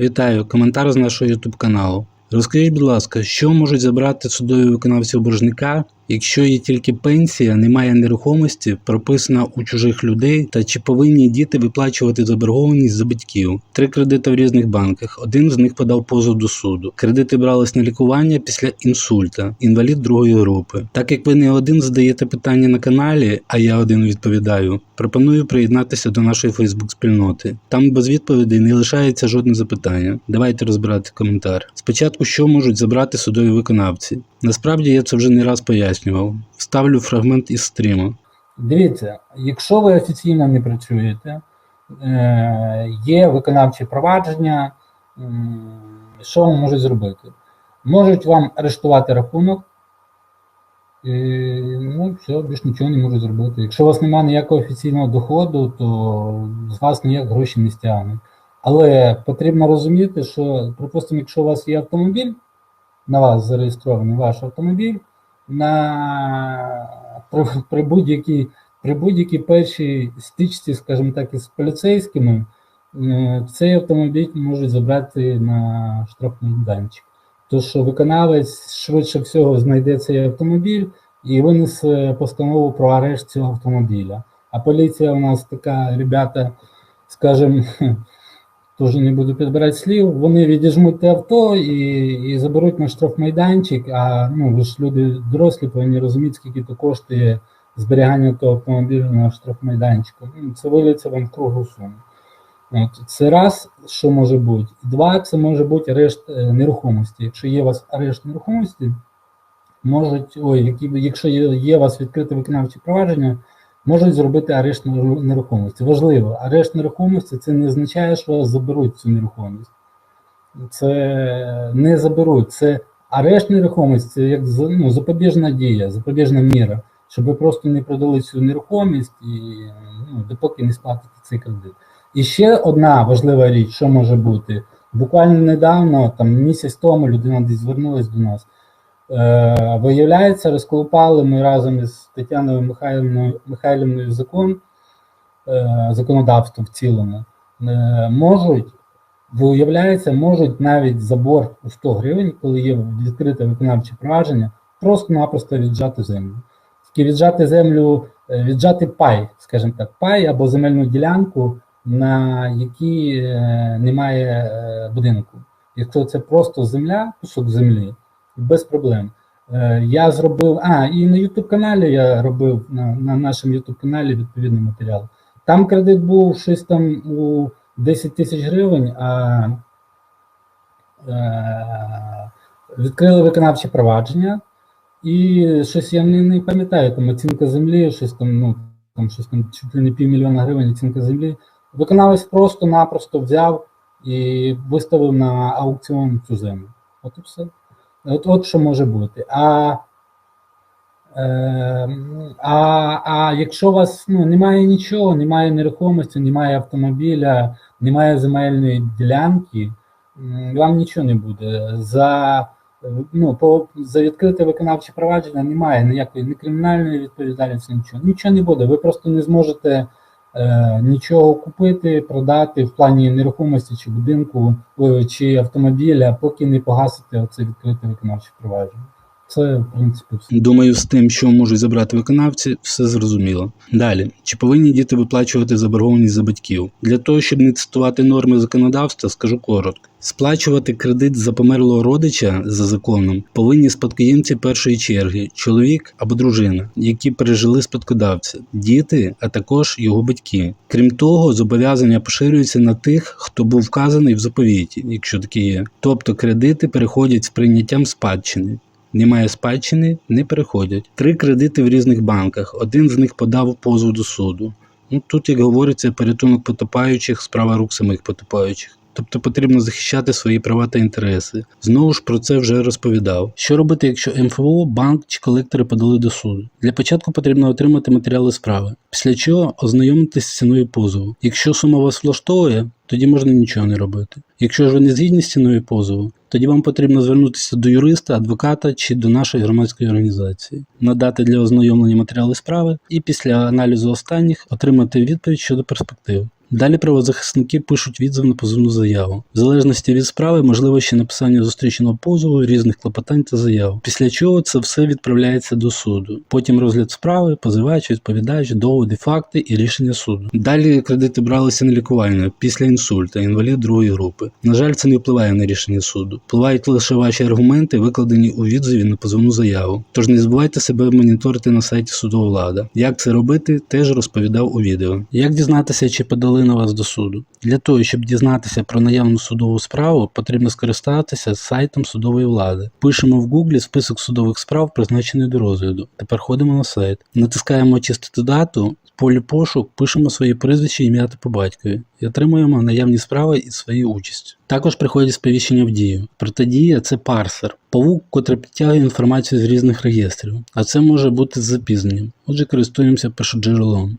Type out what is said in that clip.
Вітаю, коментар з нашого YouTube каналу. Розкажіть, будь ласка, що можуть забрати судові виконавці боржника, якщо є тільки пенсія, немає нерухомості, прописана у чужих людей, та чи повинні діти виплачувати заборгованість за батьків? Три кредити в різних банках. Один з них подав позов до суду. Кредити брались на лікування після інсульта, інвалід другої групи. Так як ви не один задаєте питання на каналі, а я один відповідаю, пропоную приєднатися до нашої Фейсбук спільноти. Там без відповідей не лишається жодне запитання. Давайте розбирати коментар. Спочатку, що можуть забрати судові виконавці? Насправді я це вже не раз пояснював. Вставлю фрагмент із стріму. Дивіться, якщо ви офіційно не працюєте, е, є виконавчі провадження, що вам можуть зробити? Можуть вам арештувати рахунок, і, ну, все, більш нічого не можуть зробити. Якщо у вас немає ніякого офіційного доходу, то з вас ніяк гроші не стягнуть. Але потрібно розуміти, що, припустимо, якщо у вас є автомобіль, на вас зареєстрований ваш автомобіль, на при, при будь-якій при будь-якій першій стичці, скажімо так, із поліцейськими, е, цей автомобіль можуть забрати на штрафний майданчик. То що виконавець швидше всього знайде цей автомобіль і винесе постанову про арешт цього автомобіля. А поліція у нас така, ребята, скажімо, теж не буду підбирати слів, вони відіжмуть те авто і, і заберуть на штрафмайданчик, а ну, ви ж люди дорослі, повинні розуміти, скільки то коштує зберігання того автомобіля на штрафмайданчику. Ну, Це виліться вам в кругу суму. От, це раз, що може бути. Два, це може бути арешт е, нерухомості. Якщо є у вас арешт нерухомості, можуть, ой, якщо є, є у вас відкрите виконавче провадження, можуть зробити арешт нерухомості. Важливо, арешт нерухомості це не означає, що заберуть цю нерухомість. Це не заберуть. Це арешт нерухомості, як ну, запобіжна дія, запобіжна міра, щоб ви просто не продали цю нерухомість і ну, допоки не сплатите цей кредит. І ще одна важлива річ, що може бути. Буквально недавно, там місяць тому, людина десь звернулась до нас. Е, виявляється, розколупали ми разом із Тетяною Михайлівною, Михайлівною закон, е, законодавство в цілому. Е, можуть, виявляється, можуть навіть забор у 100 гривень, коли є відкрите виконавче провадження, просто-напросто віджати землю. Тільки віджати землю, е, віджати пай, скажімо так, пай або земельну ділянку, на якій немає будинку. Якщо це просто земля, кусок землі, без проблем. Е, Я зробив, а, і на YouTube каналі я робив на, на нашому YouTube каналі відповідний матеріал. Там кредит був щось там у 10 тисяч гривень, а е, відкрили виконавче провадження, і щось я не, не пам'ятаю, там оцінка землі, щось там, ну, там щось там чуть ли не півмільйона гривень оцінка землі. Виконавець просто-напросто взяв і виставив на аукціон цю землю. От і все. От, от що може бути. А, е, а, а якщо у вас ну, немає нічого, немає нерухомості, немає автомобіля, немає земельної ділянки, вам нічого не буде. За, ну, по, за відкрите виконавче провадження немає ніякої ні кримінальної відповідальності, нічого. Нічого не буде. Ви просто не зможете нічого купити, продати в плані нерухомості чи будинку, чи автомобіля, поки не погасите оце відкрите виконавче провадження. Це, в принципі, все. Думаю, з тим, що можуть забрати виконавці, все зрозуміло. Далі, чи повинні діти виплачувати заборгованість за батьків? Для того, щоб не цитувати норми законодавства, скажу коротко. Сплачувати кредит за померлого родича за законом повинні спадкоємці першої черги, чоловік або дружина, які пережили спадкодавця, діти, а також його батьки. Крім того, зобов'язання поширюються на тих, хто був вказаний в заповіті, якщо такі є. Тобто кредити переходять з прийняттям спадщини. Немає спадщини, не переходять. Три кредити в різних банках. Один з них подав позов до суду. Ну тут, як говориться, порятунок потопаючих, справа рук самих потопаючих. Тобто потрібно захищати свої права та інтереси. Знову ж про це вже розповідав. Що робити, якщо МФО, банк чи колектори подали до суду? Для початку потрібно отримати матеріали справи, після чого ознайомитися з ціною позову. Якщо сума вас влаштовує, тоді можна нічого не робити. Якщо ж ви не згідні з ціною позову, тоді вам потрібно звернутися до юриста, адвоката чи до нашої громадської організації, надати для ознайомлення матеріали справи і після аналізу останніх отримати відповідь щодо перспектив. Далі правозахисники пишуть відзив на позовну заяву. В залежності від справи можливо ще написання зустрічного позову, різних клопотань та заяв. Після чого це все відправляється до суду. Потім розгляд справи, позивач, відповідач, доводи, факти і рішення суду. Далі кредити бралися на лікування після інсульта, інвалід другої групи. На жаль, це не впливає на рішення суду. Впливають лише ваші аргументи, викладені у відзиві на позовну заяву. Тож не забувайте себе моніторити на сайті судова влада. Як це робити, теж розповідав у відео. Як дізнатися, чи подали на вас до суду? Для того, щоб дізнатися про наявну судову справу, потрібно скористатися сайтом судової влади. Пишемо в Гуглі список судових справ, призначений до розгляду. Тепер ходимо на сайт, натискаємо очистити дату. В полі пошук пишемо своє прізвище, ім'я та по батькові і отримуємо наявні справи із своєю участю. Також приходять сповіщення в дію. Протидія це парсер, павук, котрий підтягує інформацію з різних реєстрів, а це може бути з запізненням. Отже, користуємося першоджерелом.